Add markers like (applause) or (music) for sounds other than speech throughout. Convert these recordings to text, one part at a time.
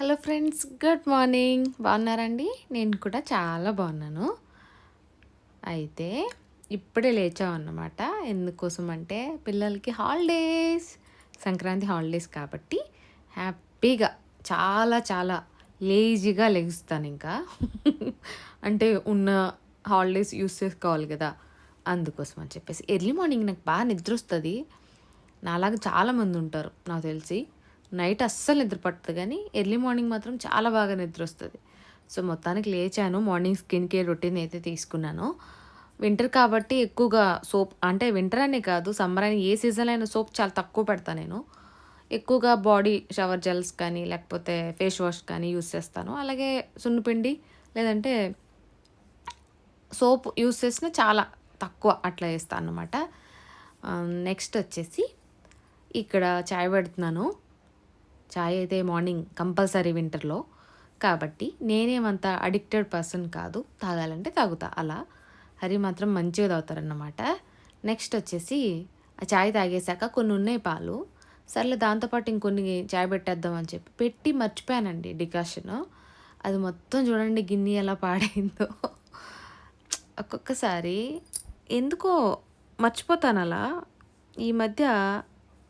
Hello friends good morning. బాగున్నారండి? నేను కూడా చాలా బాగున్నాను. అయితే ఇప్పుడే లేచామన్నమాట. ఎందుకోసం అంటే పిల్లలకి హాలిడేస్ సంక్రాంతి హాలిడేస్ కాబట్టి హ్యాపీగా చాలా చాలా లేజీగా లెగుస్తాను ఇంకా. అంటే ఉన్న హాలిడేస్ యూస్ చేసుకోవాలి కదా అందుకోసం అని చెప్పేసి. ఎర్లీ మార్నింగ్ నాకు బాగా నిద్ర వస్తుంది. నాలాగా చాలామంది ఉంటారు నాకు తెలిసి. నైట్ అస్సలు నిద్ర పట్టదు కానీ ఎర్లీ మార్నింగ్ మాత్రం చాలా బాగా నిద్ర వస్తుంది. సో మొత్తానికి లేచాను మార్నింగ్ స్కిన్ కేర్ రొటీన్ అయితే తీసుకున్నాను. వింటర్ కాబట్టి ఎక్కువగా సోప్ అంటే వింటర్ అనే కాదు సమ్మర్ అని ఏ సీజన్ అయినా సోప్ చాలా తక్కువ పెడతాను నేను. ఎక్కువగా బాడీ షవర్ జెల్స్ కానీ లేకపోతే ఫేస్ వాష్ కానీ యూస్ చేస్తాను. అలాగే సున్నిపిండి లేదంటే సోప్ యూస్ చేసిన చాలా తక్కువ అట్లా చేస్తాను అనమాట నెక్స్ట్ వచ్చేసి ఇక్కడ చాయ్ పెడుతున్నాను. చాయ్ అయితే మార్నింగ్ కంపల్సరీ వింటర్లో. కాబట్టి నేనేమంత అడిక్టెడ్ పర్సన్ కాదు. తాగాలంటే తాగుతా. అలా హరి మాత్రం మంచిగా తాగుతారన్నమాట. నెక్స్ట్ వచ్చేసి ఆ చాయ్ తాగేశాక కొన్ని ఉన్నాయి పాలు. సర్లే దాంతోపాటు ఇంకొన్ని చాయ్ పెట్టేద్దాం అని చెప్పి పెట్టి మర్చిపోయానండి డికాషన్. అది మొత్తం చూడండి గిన్నె ఎలా పాడైందో. ఒక్కొక్కసారి ఎందుకో మర్చిపోతాను అలా ఈ మధ్య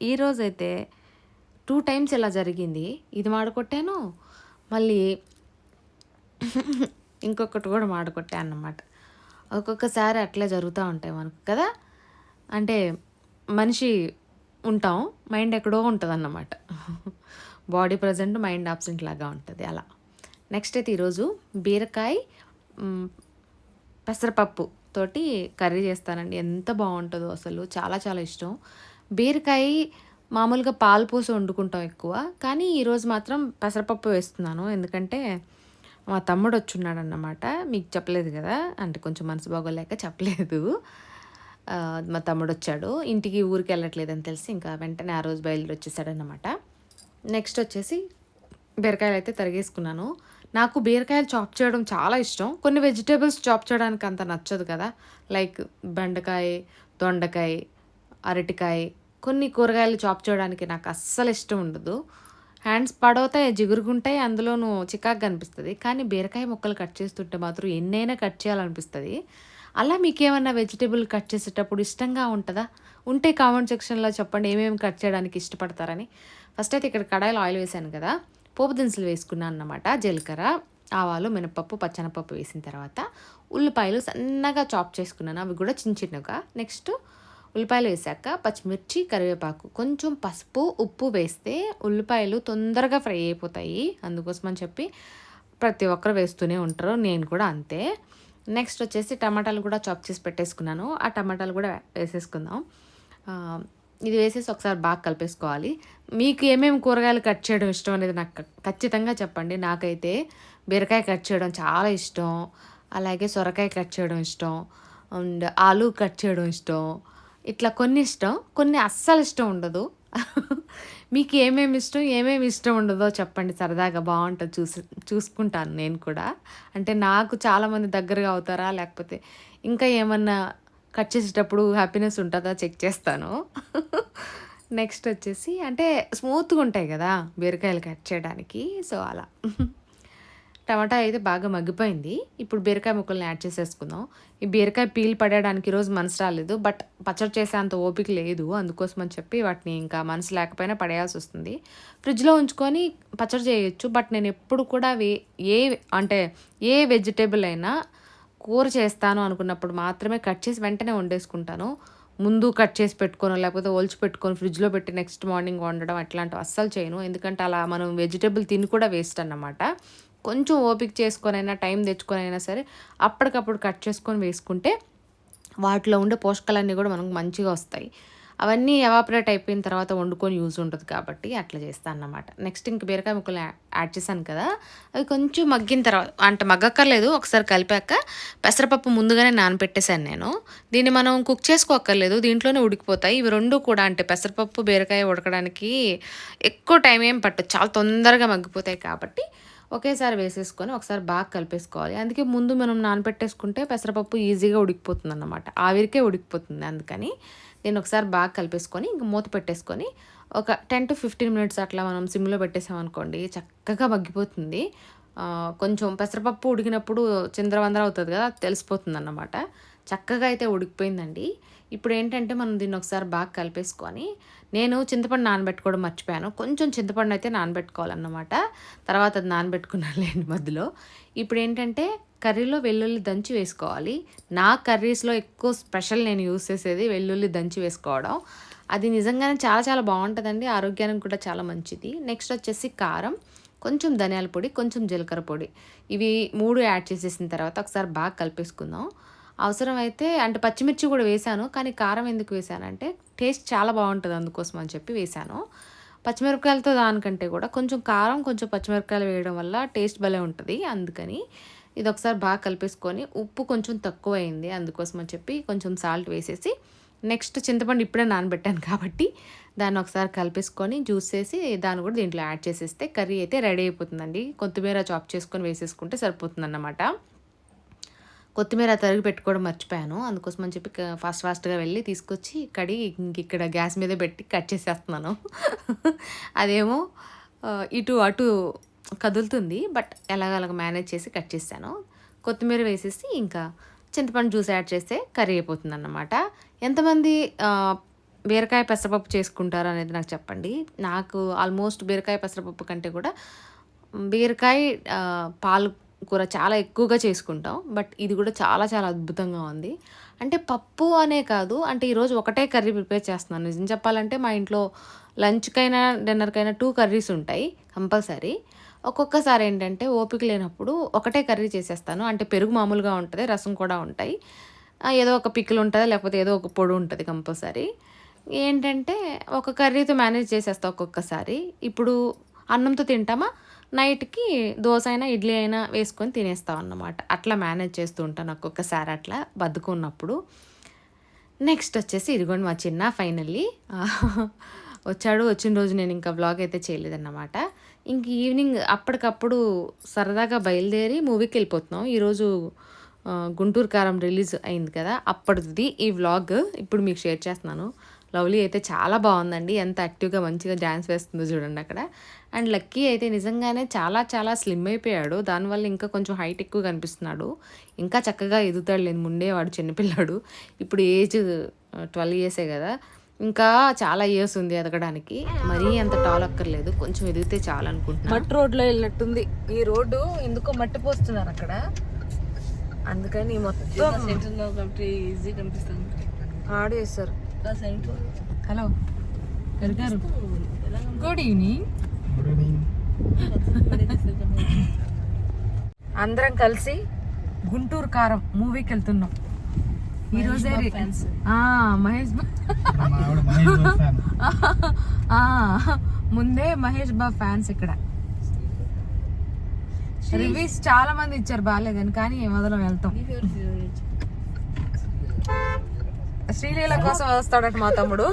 ఈరోజైతే టూ టైమ్స్ ఇలా జరిగింది. ఇది మాడకొట్టాను మళ్ళీ ఇంకొకటి కూడా మాడకొట్టాను అన్నమాట. ఒక్కొక్కసారి అట్లే జరుగుతూ ఉంటాయి మనకు కదా? అంటే మనిషి ఉంటాం మైండ్ ఎక్కడో ఉంటుంది అన్నమాట బాడీ ప్రజెంట్ మైండ్ ఆబ్సెంట్ లాగా ఉంటుంది అలా. నెక్స్ట్ అయితే ఈరోజు బీరకాయ పెసరపప్పు తోటి కర్రీ చేస్తానండి. ఎంత బాగుంటుందో అసలు. చాలా చాలా ఇష్టం. బీరకాయ మామూలుగా పాలు పోసి వండుకుంటాం ఎక్కువ. కానీ ఈరోజు మాత్రం పెసరపప్పు వేస్తున్నాను. ఎందుకంటే మా తమ్ముడు వచ్చున్నాడు అన్నమాట మీకు చెప్పలేదు కదా? అంటే కొంచెం మనసు బాగోలేక చెప్పలేదు. మా తమ్ముడు వచ్చాడు. ఇంటికి ఊరికి వెళ్ళట్లేదని తెలిసి ఇంకా వెంటనే ఆ రోజు బయలుదేరి వచ్చేసాడనమాట నెక్స్ట్ వచ్చేసి బీరకాయలు అయితే తరిగేసుకున్నాను. నాకు బీరకాయలు చాప్ చేయడం చాలా ఇష్టం. కొన్ని వెజిటేబుల్స్ చాప్ చేయడానికి అంత నచ్చదు కదా? లైక్ బెండకాయ దొండకాయ అరటికాయ కొన్ని కూరగాయలు చాప్ చేయడానికి నాకు అస్సలు ఇష్టం ఉండదు. హ్యాండ్స్ పడవుతాయి జిగురుగుంటాయి అందులోనూ చికాకు అనిపిస్తుంది కానీ బీరకాయ ముక్కలు కట్ చేస్తుంటే మాత్రం ఎన్నైనా కట్ చేయాలనిపిస్తుంది. అలా మీకేమన్నా వెజిటేబుల్ కట్ చేసేటప్పుడు ఇష్టంగా ఉంటుందా? ఉంటే కామెంట్ సెక్షన్లో చెప్పండి ఏమేమి కట్ చేయడానికి ఇష్టపడతారని. ఫస్ట్ అయితే ఇక్కడ కడాయిలో ఆయిల్ వేసాను కదా. పోపు దినుసులు వేసుకున్నాను అన్నమాట. జీలకర్ర ఆవాలు మినపప్పు పచ్చనపప్పు వేసిన తర్వాత ఉల్లిపాయలు సన్నగా చాప్ చేసుకున్నాను. అవి కూడా చిన్న చిన్నగా. నెక్స్ట్ ఉల్లిపాయలు వేసాక పచ్చిమిర్చి కరివేపాకు కొంచెం పసుపు ఉప్పు వేస్తే ఉల్లిపాయలు తొందరగా ఫ్రై అయిపోతాయి. అందుకోసం అని చెప్పి ప్రతి ఒక్కరు వేస్తూనే ఉంటారు. నేను కూడా అంతే. నెక్స్ట్ వచ్చేసి టమాటాలు కూడా చాప్ చేసి పెట్టేసుకున్నాను. ఆ టమాటాలు కూడా వేసేసుకుందాం. ఇది వేసేసి ఒకసారి బాగా కలిపేసుకోవాలి. మీకు ఏమేమి కూరగాయలు కట్ చేయడం ఇష్టం అనేది నాకు ఖచ్చితంగా చెప్పండి. నాకైతే బీరకాయ కట్ చేయడం చాలా ఇష్టం. అలాగే సొరకాయ కట్ చేయడం ఇష్టం. అండ్ ఆలు కట్ చేయడం ఇష్టం. ఇట్లా కొన్ని ఇష్టం కొన్ని అస్సలు ఇష్టం ఉండదు. మీకు ఏమేమి ఇష్టం ఏమేమి ఇష్టం ఉండదో చెప్పండి. సరదాగా బాగుంటుంది చూసి చూసుకుంటాను నేను కూడా. అంటే నాకు చాలామంది దగ్గరగా అవుతారా? లేకపోతే ఇంకా ఏమన్నా కట్ చేసేటప్పుడు హ్యాపీనెస్ ఉంటుందా? చెక్ చేస్తాను. నెక్స్ట్ వచ్చేసి అంటే స్మూత్గా ఉంటాయి కదా బీరకాయలు కట్ చేయడానికి. సో అలా. టమాటా అయితే బాగా మగ్గిపోయింది. ఇప్పుడు బీరకాయ ముక్కల్ని యాడ్ చేసేసుకుందాం. ఈ బీరకాయ పీల్ పడేయడానికి ఈరోజు మనసు రాలేదు. బట్ పచ్చడి చేసే అంత ఓపిక లేదు. అందుకోసం అని చెప్పి వాటిని ఇంకా మనసు లేకపోయినా పడేయాల్సి వస్తుంది. ఫ్రిడ్జ్లో ఉంచుకొని పచ్చడి చేయొచ్చు. బట్ నేను ఎప్పుడు కూడా వే ఏ అంటే ఏ వెజిటేబుల్ అయినా కూర చేస్తాను అనుకున్నప్పుడు మాత్రమే కట్ చేసి వెంటనే వండేసుకుంటాను. ముందు కట్ చేసి పెట్టుకోను. లేకపోతే ఒలిచి పెట్టుకొని. ఫ్రిడ్జ్లో పెట్టి నెక్స్ట్ మార్నింగ్ వండడం అట్లాంటివి అస్సలు చేయను. ఎందుకంటే అలా మనం వెజిటేబుల్ తిని కూడా వేస్ట్ అన్నమాట. కొంచెం ఓపిక చేసుకొనైనా టైం తెచ్చుకొనైనా సరే అప్పటికప్పుడు కట్ చేసుకొని వేసుకుంటే వాటిలో ఉండే పోషకాలన్నీ కూడా మనకు మంచిగా వస్తాయి. అవన్నీ ఎవాపరేట్ అయిపోయిన తర్వాత వండుకొని యూజ్ ఉంటుంది కాబట్టి అట్లా చేస్తాను అన్నమాట. నెక్స్ట్ ఇంక బీరకాయ ముక్కలు యాడ్ చేశాను కదా అవి కొంచెం మగ్గిన తర్వాత అంటే మగ్గక్కర్లేదు ఒకసారి కలిపాక పెసరపప్పు ముందుగానే నానపెట్టేశాను నేను. దీన్ని మనం కుక్ చేసుకోక్కర్లేదు దీంట్లోనే ఉడికిపోతాయి. ఇవి రెండు కూడా అంటే పెసరపప్పు బీరకాయ ఉడకడానికి ఎక్కువ టైం ఏం పట్టదు చాలా తొందరగా మగ్గిపోతాయి కాబట్టి ఒకేసారి వేసేసుకొని ఒకసారి బాగా కలిపేసుకోవాలి. అందుకే ముందు మనం నానబెట్టేసుకుంటే పెసరపప్పు ఈజీగా ఉడికిపోతుంది అనమాట ఆవిరికే ఉడికిపోతుంది అందుకని నేను ఒకసారి బాగా కలిపేసుకొని ఇంక మూత పెట్టేసుకొని ఒక టెన్ టు ఫిఫ్టీన్ మినిట్స్ అట్లా మనం సిమ్లో పెట్టేసామనుకోండి చక్కగా మగ్గిపోతుంది. కొంచెం పెసరపప్పు ఉడికినప్పుడు చిందరవందర అవుతుంది కదా తెలిసిపోతుంది అన్నమాట చక్కగా అయితే ఉడికిపోయిందండి. ఇప్పుడు ఏంటంటే మనం దీన్ని ఒకసారి బాగా కలిపేసుకొని నేను చింతపండు నానబెట్టుకోవడం మర్చిపోయాను. కొంచెం చింతపండు అయితే నానబెట్టుకోవాలన్నమాట. తర్వాత అది నానబెట్టుకున్నాను లేండి మధ్యలో. ఇప్పుడు ఏంటంటే కర్రీలో వెల్లుల్లి దంచి వేసుకోవాలి. నా కర్రీస్లో ఎక్కువ స్పెషల్ నేను యూస్ చేసేది వెల్లుల్లి దంచి వేసుకోవడం. అది నిజంగానే చాలా చాలా బాగుంటుందండి. ఆరోగ్యానికి కూడా చాలా మంచిది. నెక్స్ట్ వచ్చేసి కారం. కొంచెం ధనియాల పొడి కొంచెం జీలకర్ర పొడి. ఇవి మూడు యాడ్ చేసేసిన తర్వాత ఒకసారి బాగా కలిపేసుకుందాం. అవసరమైతే అంటే పచ్చిమిర్చి కూడా వేశాను కానీ కారం ఎందుకు వేశానంటే టేస్ట్ చాలా బాగుంటుంది అందుకోసం అని చెప్పి వేశాను. పచ్చిమిరపకాయలతో దానికంటే కూడా కొంచెం కారం కొంచెం పచ్చిమిరపకాయలు వేయడం వల్ల టేస్ట్ భలే ఉంటుంది అందుకని ఇది ఒకసారి బాగా కలిపేసుకొని ఉప్పు కొంచెం తక్కువ అయింది అందుకోసం అని చెప్పి కొంచెం సాల్ట్ వేసేసి నెక్స్ట్ చింతపండు ఇప్పుడే నానబెట్టాను కాబట్టి దాన్ని ఒకసారి కలిపేసుకొని జ్యూస్ వేసి దాన్ని కూడా దీంట్లో యాడ్ చేసేస్తే కర్రీ అయితే రెడీ అయిపోతుందండి. కొత్తిమీర చాప్ చేసుకొని వేసేసుకుంటే సరిపోతుందన్నమాట. కొత్తిమీర తరిగి పెట్టుకోవడం మర్చిపోయాను. అందుకోసం అని చెప్పి ఫాస్ట్ ఫాస్ట్గా వెళ్ళి తీసుకొచ్చి కడిగి ఇంక ఇక్కడ గ్యాస్ మీద పెట్టి కట్ చేసేస్తున్నాను. (laughs) అదేమో ఇటు అటు కదులుతుంది. బట్ ఎలాగలాగ మేనేజ్ చేసి కట్ చేశాను. కొత్తిమీర వేసేసి ఇంకా చింతపండు జ్యూస్ యాడ్ చేస్తే కర్రీ అయిపోతుంది అన్నమాట ఎంతమంది బీరకాయ పెసరపప్పు చేసుకుంటారు అనేది నాకు చెప్పండి. నాకు ఆల్మోస్ట్ బీరకాయ పెసరపప్పు కంటే కూడా బీరకాయ పాలు కూర చాలా ఎక్కువగా చేసుకుంటాం. బట్ ఇది కూడా చాలా చాలా అద్భుతంగా ఉంది. అంటే పప్పు అనే కాదు అంటే ఈరోజు ఒకటే కర్రీ ప్రిపేర్ చేస్తున్నాను. నిజం చెప్పాలంటే మా ఇంట్లో లంచ్కైనా డిన్నర్కైనా టూ కర్రీస్ ఉంటాయి కంపల్సరీ. ఒక్కొక్కసారి ఏంటంటే ఓపిక లేనప్పుడు ఒకటే కర్రీ చేసేస్తాను. అంటే పెరుగు మామూలుగా ఉంటుంది రసం కూడా ఉంటాయి. ఏదో ఒక పిక్కులు ఉంటుంది లేకపోతే ఏదో ఒక పొడి ఉంటుంది కంపల్సరీ. ఏంటంటే ఒక కర్రీతో మేనేజ్ చేసేస్తా ఒక్కొక్కసారి. ఇప్పుడు అన్నంతో తింటామా? నైట్కి దోశ అయినా ఇడ్లీ అయినా వేసుకొని తినేస్తాం అన్నమాట అట్లా మేనేజ్ చేస్తూ ఉంటాను ఒక్కొక్కసారి అట్లా బతుకున్నప్పుడు. నెక్స్ట్ వచ్చేసి ఇదిగోండి మా చిన్న ఫైనల్లీ. వచ్చాడు వచ్చిన రోజు నేను ఇంకా బ్లాగ్ అయితే చేయలేదన్నమాట. ఇంక ఈవినింగ్ అప్పటికప్పుడు సరదాగా బయలుదేరి మూవీకి వెళ్ళిపోతున్నాం. ఈరోజు గుంటూరు కారం రిలీజ్ అయింది కదా అప్పటిది ఈ వ్లాగ్. ఇప్పుడు మీకు షేర్ చేస్తున్నాను. లవ్లీ అయితే చాలా బాగుందండి. ఎంత యాక్టివ్గా మంచిగా డ్యాన్స్ వేస్తుందో చూడండి అక్కడ. అండ్ లక్కీ అయితే నిజంగానే చాలా చాలా స్లిమ్ అయిపోయాడు. దానివల్ల ఇంకా కొంచెం హైట్ ఎక్కువ కనిపిస్తున్నాడు. ఇంకా చక్కగా ఎదుగుతాడు లేదు ముందే వాడు చిన్నపిల్లాడు. ఇప్పుడు ఏజ్ ట్వెల్వ్ ఇయర్సే కదా. ఇంకా చాలా ఇయర్స్ ఉంది ఎదగడానికి. మరీ అంత టాల్ అక్కర్లేదు. కొంచెం ఎదిగితే చాలు అనుకుంటున్నాను మట్టి రోడ్లో వెళ్ళినట్టుంది. ఈ రోడ్డు ఎందుకో మట్టి పోస్తున్నారు అక్కడ. అందుకని మొత్తం ఈజీ కనిపిస్తుంది ఆడు చేస్తారు centre hello. Garu good evening అందరం కలిసి గుంటూరు కారం మూవీకి వెళ్తున్నాం. ఈ రోజే రి- ఆ, మహేష్ ముందే మహేష్ బాబు ఫ్యాన్స్ ఇక్కడ. రివ్యూస్ చాలా మంది ఇచ్చారు బాగాలేదని కానీ మొదలు వెళ్తాం. శ్రీలీల కోసం వస్తాడట మా తమ్ముడు.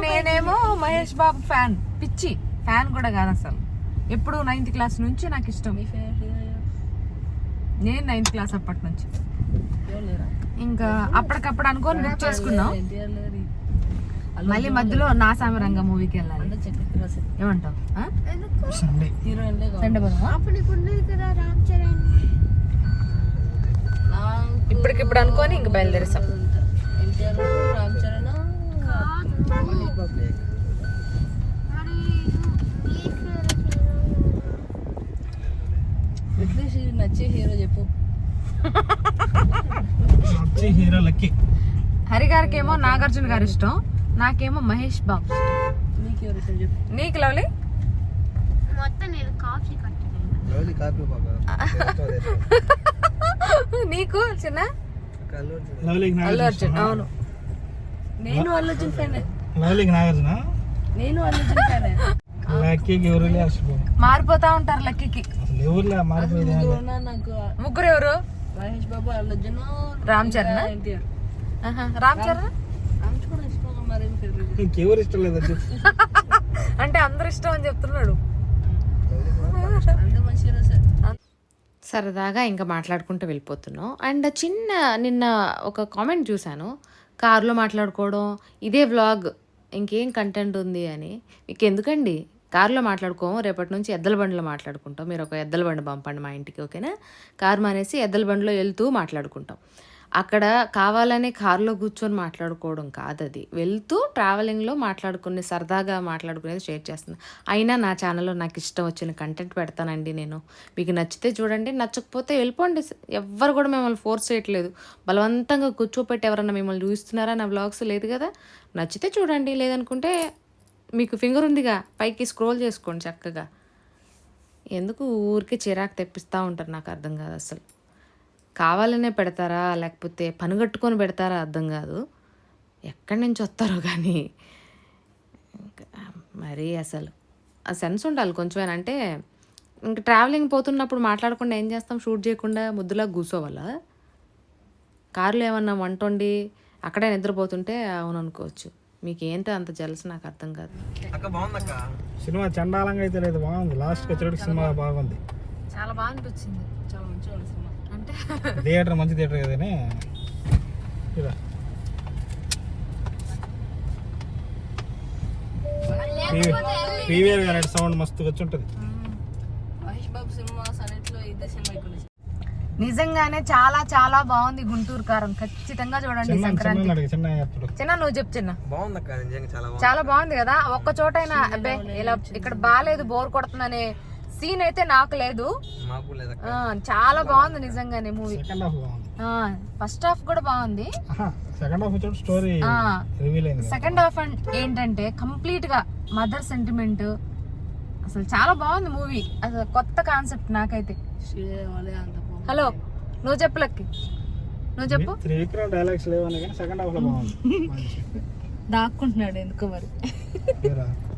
నేనేమో మహేష్ బాబు ఫ్యాన్ పిచ్చి. ఫ్యాన్ కూడా కాదు అసలు. ఎప్పుడు నైన్త్ క్లాస్ నుంచి నాకు ఇష్టం. నేను నైన్త్ క్లాస్ అప్పటి నుంచి. ఇంకా అప్పటికప్పుడు అనుకోని బుక్ చేసుకున్నాం. మళ్ళీ మధ్యలో నా సామిరంగ మూవీకి వెళ్ళాలి. ఏమంటావు? సండే పోదామా? ఇప్పటికిప్పుడు అనుకొని ఇంక బయలుదేరేసాం. నచ్చే హీరో చెప్పు హీరో లక్కీ. హరి గారికి ఏమో నాగార్జున గారు ఇష్టం నాకేమో మహేష్ బాబు ఇష్టం. నీకు ఎవరు ఇష్టం చెప్పు నీకు లవ్లీ (laughs) నీకు చిన్న అల్లు అర్జున్ అవును. నేను అల్లు అర్జున్ ఫ్యాన్. లవ్లీకి నాగార్జున? నేను అల్లు అర్జున్ ఫ్యాన్. లక్కీకి ఎవరు మారిపోతా ఉంటారు లక్కీకి. అసలు ఎవరులే మారిపోయేది ముగ్గురు ఎవరు? మహేష్ బాబు అల్లు అర్జున్ రామ్ చరణ్? రామ్ చరణ్? ఇష్టం ఇంకెవరు లేదు. (laughs) అంటే అందరు ఇష్టం అని చెప్తున్నాడు. సరదాగా ఇంకా మాట్లాడుకుంటూ వెళ్ళిపోతున్నాం. అండ్ చిన్న నిన్న ఒక కామెంట్ చూశాను. కారులో మాట్లాడుకోవడం ఇదే వ్లాగ్ ఇంకేం కంటెంట్ ఉంది అని. మీకు ఎందుకండి? కారులో మాట్లాడుకోము రేపటి నుంచి ఎద్దల బండిలో మాట్లాడుకుంటాం. మీరు ఒక ఎద్దల బండి పంపండి మా ఇంటికి ఓకేనా? కారు మానేసి ఎద్దల బండిలో వెళ్తూ మాట్లాడుకుంటాం. అక్కడ కావాలనే కారులో కూర్చొని మాట్లాడుకోవడం కాదు అది వెళ్తూ ట్రావెలింగ్లో మాట్లాడుకునే సరదాగా మాట్లాడుకునేది షేర్ చేస్తుంది. అయినా నా ఛానల్లో నాకు ఇష్టం వచ్చిన కంటెంట్ పెడతానండి నేను. మీకు నచ్చితే చూడండి నచ్చకపోతే వెళ్ళిపోండి. ఎవ్వరు కూడా మిమ్మల్ని ఫోర్స్ చేయట్లేదు. బలవంతంగా కూర్చోపెట్టి ఎవరన్నా మిమ్మల్ని చూస్తున్నారా? నా బ్లాగ్స్ లేదు కదా? నచ్చితే చూడండి. లేదనుకుంటే మీకు ఫింగర్ ఉందిగా పైకి స్క్రోల్ చేసుకోండి చక్కగా. ఎందుకు ఊరికి చిరాకు తెప్పిస్తూ ఉంటారు నాకు అర్థం కాదు అసలు. కావాలనే పెడతారా? లేకపోతే పనిగట్టుకొని పెడతారా? అర్థం కాదు. ఎక్కడి నుంచి వస్తారో కానీ. ఇంకా మరీ అసలు ఆ సెన్స్ ఉండాలి కొంచెం అంటే ఇంక ట్రావెలింగ్ పోతున్నప్పుడు మాట్లాడకుండా ఏం చేస్తాం? షూట్ చేయకుండా ముద్దులా కూర్చోవాలా? కారులో ఏమన్నా వంట వండి అక్కడే నిద్రపోతుంటే అవును అనుకోవచ్చు. మీకు ఏంటో అంత జలసి నాకు అర్థం కాదు. సినిమా చండాలంగా అయితే లేదు. బాగుంది. లాస్ట్ వచ్చేటికి సినిమా బాగుంది. చాలా బాగా అనిపించింది. చాలా మంచిగా థియేటర్ మంచి థియేటర్ కదని? ఇలా పీవీఆర్ గారి సౌండ్ మస్తు వచ్చి ఉంటుంది నిజంగానే చాలా చాలా బాగుంది గుంటూరు కారం. ఖచ్చితంగా చూడండి సంక్రాంతి చిన్న నువ్వు చెప్పు చిన్న. బాగుందక్క నిజంగా చాలా బాగుంది. చాలా బాగుంది కదా. ఒక్క చోటైనా అబ్బే ఇలా ఇక్కడ బాగాలేదు బోర్ కొడుతుందనే సీన్ అయితే నాకు లేదు. చాలా బాగుంది నిజంగానే మూవీ సెకండ్ హాఫ్ బాగుంది. ఫస్ట్ హాఫ్ కూడా బాగుంది. సెకండ్ హాఫ్ వచ్చి స్టోరీ ఆ, రివీల్ అయింది. సెకండ్ హాఫ్ అన్- ఏంటంటే కంప్లీట్గా మదర్ సెంటిమెంట్ అసలు చాలా బాగుంది మూవీ అసలు కొత్త కాన్సెప్ట్ నాకైతే. శ్రీదేవి అంత బాగుంది. హలో నువ్వు చెప్పు లక్కి. నువ్వు చెప్పు. త్రివిక్రమ్ డైలాగ్స్ లేవని కానీ సెకండ్ హాఫ్లో బాగుంది. దాక్కుంటున్నాడు ఎందుకో మరి?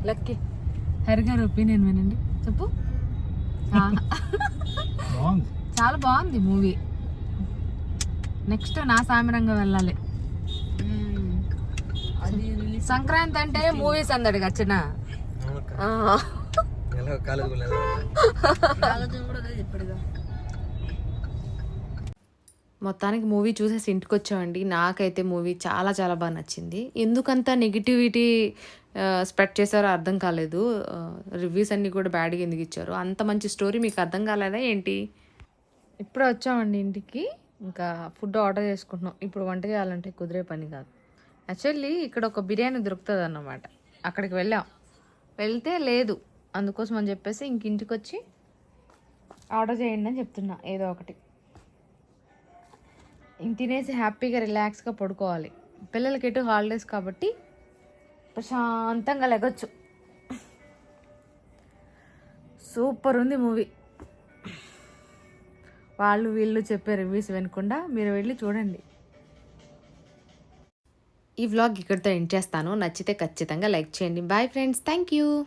లక్కి. హరి గారి ఒపీనియన్ వినండి. చెప్పు. చాలా బాగుంది మూవీ. నెక్స్ట్ నా సామిరంగా వెళ్ళాలి. సంక్రాంతి అంటే మూవీస్ అందడు వచ్చిన. కాలేజ్ కూడా మొత్తానికి మూవీ చూసేసి ఇంటికి వచ్చామండి నాకైతే మూవీ చాలా చాలా బాగా నచ్చింది. ఎందుకంత నెగిటివిటీ స్ప్రెడ్ చేశారో అర్థం కాలేదు. రివ్యూస్ అన్నీ కూడా బ్యాడ్గా ఎందుకు ఇచ్చారు? అంత మంచి స్టోరీ మీకు అర్థం కాలేదా ఏంటి? ఇప్పుడే వచ్చామండి ఇంటికి. ఇంకా ఫుడ్ ఆర్డర్ చేసుకుంటున్నాం. ఇప్పుడు వంట చేయాలంటే కుదిరే పని కాదు. యాక్చువల్లీ ఇక్కడ ఒక బిర్యానీ దొరుకుతుంది అన్నమాట అక్కడికి వెళ్ళాం. వెళ్తే లేదు. అందుకోసం అని చెప్పేసి ఇంక ఇంటికి వచ్చి ఆర్డర్ చేయండి అని చెప్తున్నా. ఏదో ఒకటి. తినేసి హ్యాపీగా రిలాక్స్గా పడుకోవాలి. పిల్లలకి ఎటు హాలిడేస్ కాబట్టి ప్రశాంతంగా లెగొచ్చు. సూపర్ ఉంది మూవీ. వాళ్ళు వీళ్ళు చెప్పే రివ్యూస్ వినకుండా మీరు వెళ్ళి చూడండి. ఈ వ్లాగ్ ఇక్కడితో ఎండ్ చేస్తాను. నచ్చితే ఖచ్చితంగా లైక్ చేయండి. Bye friends. Thank you